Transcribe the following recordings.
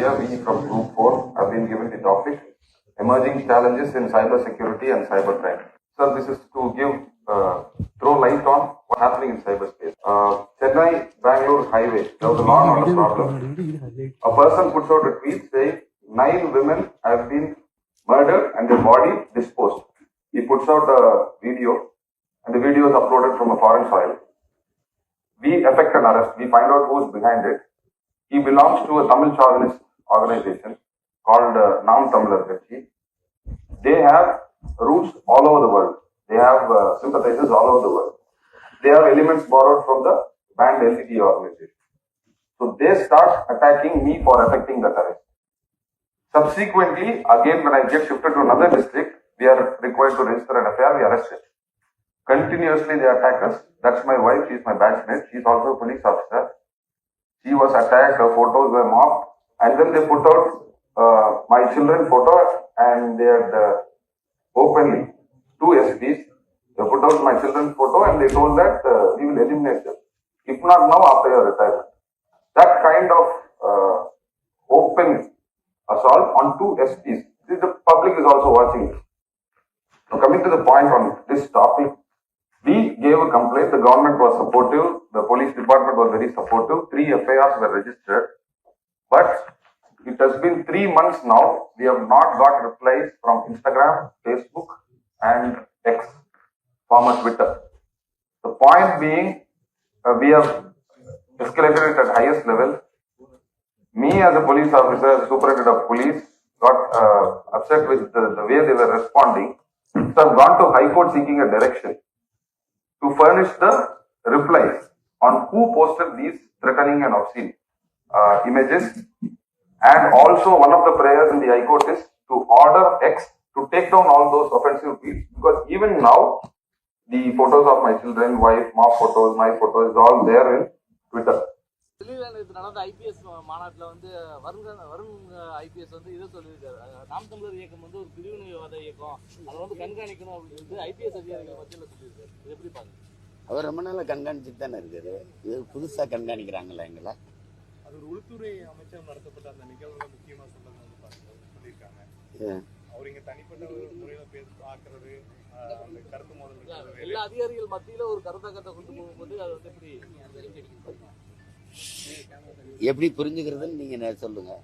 Here we from Group 4 have been given the topic Emerging Challenges in Cyber Security and Cybercrime. Sir, this is to give, uh, throw light on what's happening in cyberspace. Uh, Chennai Bangalore Highway, there was a law and problem. A person puts out a tweet saying nine women have been murdered and their body disposed. He puts out a video and the video is uploaded from a foreign soil. We effect an arrest. We find out who's behind it. He belongs to a Tamil chauvinist organization called uh, Nam Tamilar Kachi. They have roots all over the world. They have uh, sympathizers all over the world. They have elements borrowed from the banned LTT organization. So they start attacking me for affecting the arrest. Subsequently, again, when I get shifted to another district, we are required to register an FIR, we arrest it. Continuously, they attack us. That's my wife, she's my batchmate, she's also a police officer. She was attacked, her photos were mocked, and then they put out uh, my children photo and they had uh, openly, two SPs, they put out my children's photo and they told that uh, we will eliminate them. If not now, after your retirement. That kind of uh, open assault on two SPs. The public is also watching. So coming to the point on this topic, we gave a complaint. The government was supportive. The police department was very supportive. Three FIRs were registered. But it has been three months now. We have not got replies from Instagram, Facebook, and X, former Twitter. The point being, uh, we have escalated it at highest level. Me as a police officer, superintendent of police, got uh, upset with the, the way they were responding. So I've gone to High Court seeking a direction to furnish the replies on who posted these threatening and obscene uh, images. And also one of the prayers in the High Court is to order X to take down all those offensive tweets because even now the photos of my children, wife, mom photos, my photos is all there in Twitter. நடந்த IPS மாநாட்டில் வந்து Varun Varun IPS வந்து இதை சொல்லியிருக்காரு. நாம் தமிழர் இயக்கம் வந்து ஒரு பிரிவினைவாத இயக்கம். அதை வந்து கண்காணிக்கணும் அப்படின்னு ஐபிஎஸ் அதிகாரிகள் மத்தியில் சொல்லியிருக்காரு. இது எப்படி பாருங்க அவர் ரொம்ப நாளா கண்காணிச்சுட்டு தானே இருக்காரு. இது புதுசா கண்காணிக்கிறாங்களா எங்களை? அது ஒரு உள்துறை அமைச்சர் நடத்தப்பட்ட அந்த நிகழ்வுல முக்கியமா சொல்றது வந்து சொல்லியிருக்காங்க? அவர் இங்க தனிப்பட்ட ஒரு முறையில பேச பாக்குறது அந்த கருத்து மோதல். எல்லா அதிகாரிகள் மத்தியில ஒரு கருத்தக்கத்தை கொண்டு போகும்போது அது வந்து எப்படி எப்படி புரிஞ்சுக்கிறதுன்னு நீங்க சொல்லுங்க.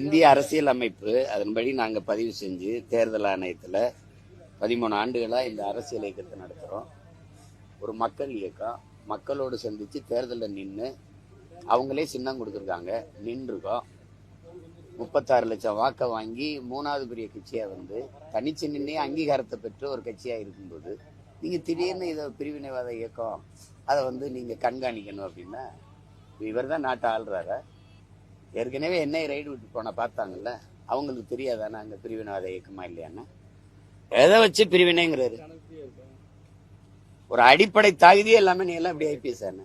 இந்திய அரசியல் அமைப்பு அதன்படி நாங்க பதிவு செஞ்சு தேர்தல் ஆணையத்துல பதிமூணு ஆண்டுகளா இந்த அரசியல் இயக்கத்தை நடத்துறோம். ஒரு மக்கள் இயக்கம். மக்களோடு சந்திச்சு தேர்தலில் நின்று அவங்களே சின்னம் கொடுத்துருக்காங்க. நின்றுருக்கோம். முப்பத்தாறு லட்சம் வாக்கை வாங்கி மூணாவது பெரிய கட்சியா வந்து தனிச்சு நின்னே அங்கீகாரத்தை பெற்று ஒரு கட்சியா இருக்கும்போது நீங்கள் திடீர்னு இதை பிரிவினைவாத இயக்கம் அதை வந்து நீங்க கண்காணிக்கணும் அப்படின்னா இவர் தான் நாட்டை ஆள்றாரு ஏற்கனவே என்னை ரைடு விட்டு போன பார்த்தாங்கல்ல அவங்களுக்கு தெரியாதானே அங்கே பிரிவினைவாத இயக்கமா இல்லையான்னு? எதை வச்சு பிரிவினைங்கிறாரு? ஒரு அடிப்படை தகுதியே எல்லாமே நீ எல்லாம் இப்படி ஐபிஎஸ் ஆன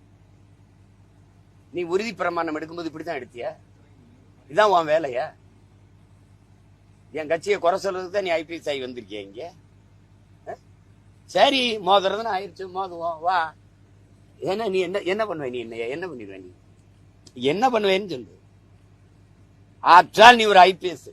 நீ உறுதி பிரமாணம் எடுக்கும்போது இப்படித்தான் எடுத்திய? இதான் உன் வேலையா? என் கட்சியை குறை சொல்றதுக்கு தான் நீ ஐபிஎஸ் ஆகி வந்திருக்கிய இங்க? சரி மோதுறதுன்னு ஆயிடுச்சு மோதுவோம் வா. ஏன்னா நீ என்ன என்ன பண்ணுவ நீ என்ன என்ன பண்ணிடுவ நீ? என்ன பண்ணுவேன்னு சொல்லு. ஆற்றால் நீ ஒரு ஐபிஎஸ்